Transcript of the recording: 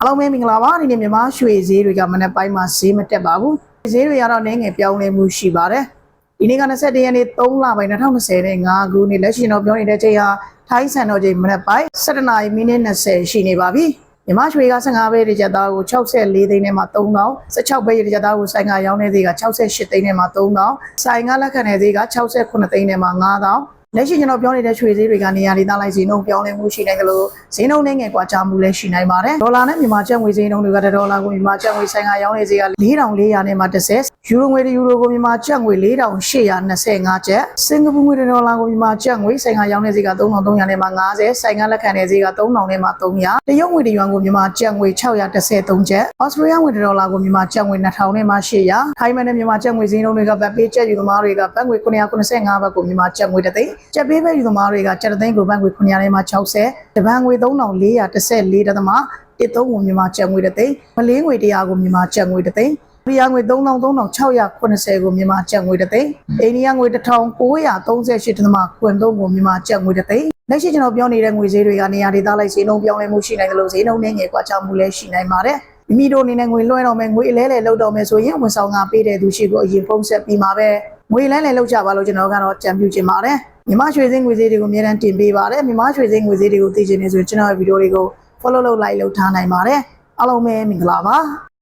အားလုံးပဲမင်္ဂလာပါဒီနေ့မြန်မာရွှေဈေးတွေကမနေ့ပိုင်းမှာဈေးမတက်ပါဘူးဈေးတွေကတော့နည်းငယ်ပြောင်းလဲမှုရှိပါတယ်ဒီနေ့က21ရက်နေ့3လပိုင်း2020နဲ့5ခုနှစ်လက်ရှိတော့ပြောနေတဲ့ချိန်ဟာထိုင်းစံတော်ချိန်မနေ့ပိုင်း7နာရီမိနစ်20ရှိနေပါပြီမြန်မာရွှေက15ပဲတစ်ကြက်သားကို64သိန်းနဲ့မှ3000 16ပဲတစ်ကြက်သားကိုဆိုင်ကရောင်းနေသေးက68သိန်းနဲ့မှ3000ဆိုင်ကလက်ခံနေသေးက68သိန်းနဲ့မှ9000 လက်ရှိကျွန်တော်ပြောနေတဲ့ရွှေဈေးတွေကနေရာဒေသလိုက်ဈေးနှုန်းပြောင်းလဲမှုရှိနေကြလို့ဈေးနှုန်းနဲ့ငယ်ကွာခြားမှုလည်းရှိနိုင်ပါတယ်ဒေါ်လာနဲ့မြန်မာကျပ်ငွေဈေးနှုန်းတွေကဒေါ်လာကိုမြန်မာကျပ်ငွေဆိုင်ကရောင်းနေဈေးက4400နဲ့မှ30ယူရိုငွေယူရိုကိုမြန်မာကျပ်ငွေ4825ကျပ်စင်ကာပူငွေဒေါ်လာကိုမြန်မာကျပ်ငွေဆိုင်ကရောင်းနေဈေးက3300နဲ့မှ50ဆိုင်ကလက်ခံနေဈေးက3000နဲ့မှ300တရုတ်ငွေတရွမ်ကိုမြန်မာကျပ်ငွေ633ကျပ်ဩစတြေးလျငွေဒေါ်လာကိုမြန်မာကျပ်ငွေ2000နဲ့မှ800ထိုင်းမန်နဲ့မြန်မာကျပ်ငွေဈေးနှုန်းတွေကဗတ်ပေးကျပ်ယူသမားတွေကဘတ်ငွေ995ဘတ်ကိုမြန်မာကျပ်ငွေတစ်သိန်းကျပ်ပေးပဲယူသမားတွေကကျပ်တစ်သိန်းကိုဘတ်ငွေ900နဲ့မှ60တပန်းငွေ3414ဒသမတစ်သုံးကိုမြန်မာကျပ်ငွေတစ်သိန်းမလေးငွေ100ကိုမြန်မာကျပ်ငွေတစ်သိန်းရီယာငွေ3360ကိုမြန်မာကျပ်ငွေတစ်သိန်းအိန္ဒိယငွေ1938ဒသမခွန်သုံးကိုမြန်မာကျပ်ငွေတစ်သိန်းလက်ရှိကျွန်တော်ပြောနေတဲ့ငွေဈေးတွေကနေရာဒေသလိုက်ဈေးနှုန်းပြောင်းလဲမှုရှိနိုင်တယ်လို့ဈေးနှုန်းနဲ့ငယ်ကွာခြားမှုလည်းရှိနိုင်ပါတယ်မိမိတို့အနေနဲ့ငွေလွှဲတော့မယ်ငွေအလဲလဲလောက်တော့မယ်ဆိုရင်ဝန်ဆောင်ကပေးတဲ့သူရှိကိုအရင်ဖုန်းဆက်ပြီးမှာပဲငွေလဲလဲလောက်ကြပါလို့ကျွန်တော်ကတော့ကြံပြုချင်ပါတယ် မြမရွှေစင်းငွေဈေးတွေကိုအများအားတင်ပေးပါတယ်မြမရွှေစင်းငွေဈေးတွေကိုသိချင်နေဆိုရင်ကျွန်တော်ရဲ့ဗီဒီယိုလေးကို follow လုပ် like လုပ်ထားနိုင်ပါတယ်အားလုံးပဲမင်္ဂလာပါ